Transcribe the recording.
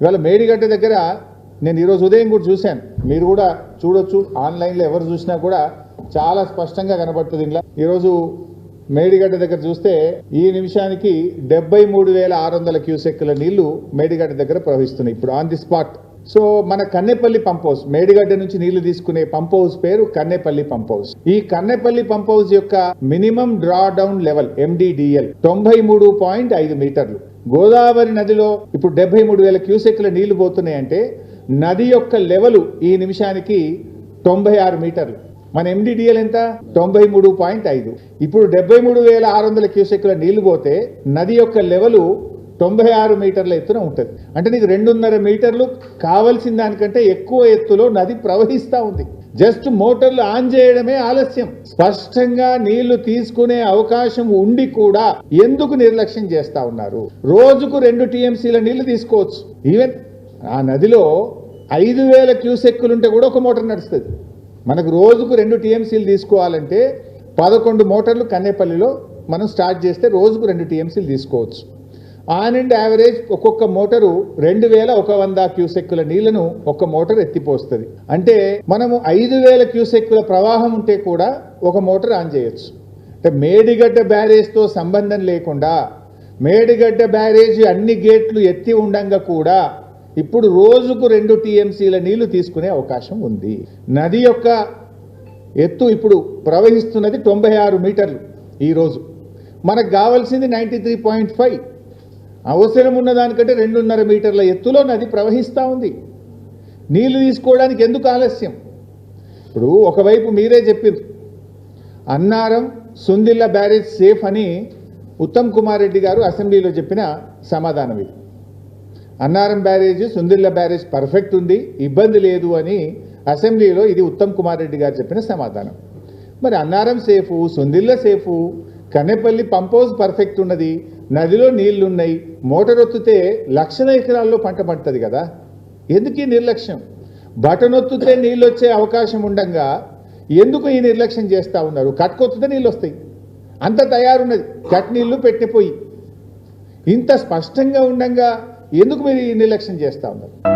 ఇవాళ మేడిగడ్డ దగ్గర నేను ఈరోజు ఉదయం కూడా చూశాను. మీరు కూడా చూడొచ్చు. ఆన్లైన్లో ఎవరు చూసినా కూడా చాలా స్పష్టంగా కనబడుతుంది ఇంట్లో. ఈరోజు మేడిగడ్డ దగ్గర చూస్తే ఈ నిమిషానికి డెబ్బై మూడు వేల ఆరు వందల క్యూసెక్కుల నీళ్ళు మేడిగడ్డ దగ్గర ప్రవహిస్తున్నాయి. ఇప్పుడు ఆన్ ది స్పాట్ సో మన కన్నెపల్లి పంప్ హౌస్ మేడిగడ్డ నుంచి నీళ్ళు తీసుకునే పంప్ హౌస్ పేరు కన్నెపల్లి పంప్ హౌస్ ఈ కన్నెపల్లి పంప్ హౌస్ యొక్క minimum draw down level MDDL తొంభై మూడు పాయింట్ ఐదు మీటర్లు. గోదావరి నదిలో ఇప్పుడు డెబ్బై మూడు వేల క్యూసెక్ల నీళ్ళు పోతున్నాయంటే నది యొక్క లెవెలు ఈ నిమిషానికి తొంభై ఆరు మీటర్లు. మన ఎండిడిఎల్ ఎంత? తొంభై మూడు పాయింట్ ఐదు. ఇప్పుడు డెబ్బై మూడు వేల ఆరు వందల క్యూసెక్ల నీళ్ళు పోతే నది యొక్క లెవెలు తొంభై ఆరు మీటర్ల ఎత్తున ఉంటుంది. అంటే నీకు రెండున్నర మీటర్లు కావలసిన దానికంటే ఎక్కువ ఎత్తులో నది ప్రవహిస్తూ ఉంది. జస్ట్ మోటార్లు ఆన్ చేయడమే ఆలస్యం. స్పష్టంగా నీళ్ళు తీసుకునే అవకాశం ఉండి కూడా ఎందుకు నిర్లక్ష్యం చేస్తా ఉన్నారు? రోజుకు రెండు టీఎంసీల నీళ్ళు తీసుకోవచ్చు. ఈవెన్ ఆ నదిలో ఐదు వేల క్యూసెక్కులుంటే కూడా ఒక మోటార్ నడుస్తుంది. మనకు రోజుకు రెండు టీఎంసీలు తీసుకోవాలంటే పదకొండు మోటార్లు కన్నేపల్లిలో మనం స్టార్ట్ చేస్తే రోజుకు రెండు టీఎంసీలు తీసుకోవచ్చు. ఆన్ అండ్ యావరేజ్ ఒక్కొక్క మోటారు రెండు వేల ఒక వంద క్యూసెక్కుల నీళ్ళను ఒక్క మోటార్ ఎత్తిపోస్తుంది. అంటే మనము ఐదు వేల క్యూసెక్కుల ప్రవాహం ఉంటే కూడా ఒక మోటార్ ఆన్ చేయొచ్చు. అంటే మేడిగడ్డ బ్యారేజ్తో సంబంధం లేకుండా మేడిగడ్డ బ్యారేజ్ అన్ని గేట్లు ఎత్తి ఉండంగా కూడా ఇప్పుడు రోజుకు రెండు టీఎంసీల నీళ్ళు తీసుకునే అవకాశం ఉంది. నది యొక్క ఎత్తు ఇప్పుడు ప్రవహిస్తున్నది తొంభై ఆరు మీటర్లు ఈరోజు మనకు కావాల్సింది నైంటీ త్రీ పాయింట్ ఫైవ్. అవసరం ఉన్న దానికంటే రెండున్నర మీటర్ల ఎత్తులో నది ప్రవహిస్తూ ఉంది. నీళ్ళు తీసుకోవడానికి ఎందుకు ఆలస్యం? ఇప్పుడు ఒకవైపు మీరే చెప్పింది. అన్నారం సుందిల్ల బ్యారేజ్ సేఫ్ అని ఉత్తమ్ కుమార్ రెడ్డి గారు అసెంబ్లీలో చెప్పిన సమాధానం ఇది. Annaram barrage Sundilla barrage perfect ఉంది ఇబ్బంది లేదు అని అసెంబ్లీలో ఇది ఉత్తమ్ కుమార్ రెడ్డి గారు చెప్పిన సమాధానం. మరి Annaram safe Sundilla safe Kannepalli house perfect ఉన్నది నదిలో నీళ్ళున్నాయి మోటార్ ఒత్తితే లక్షల ఎకరాల్లో పంట పండుతుంది కదా. ఎందుకు ఈ నిర్లక్ష్యం? బటనొత్తితే నీళ్ళు వచ్చే అవకాశం ఉండంగా ఎందుకు ఈ నిర్లక్ష్యం చేస్తూ ఉన్నారు? కట్కొత్తితే నీళ్ళు వస్తాయి అంత తయారున్నది. కట్ నీళ్ళు పెట్టిపోయి. ఇంత స్పష్టంగా ఉండంగా ఎందుకు మీరు ఈ నిర్లక్ష్యం చేస్తూ ఉన్నారు?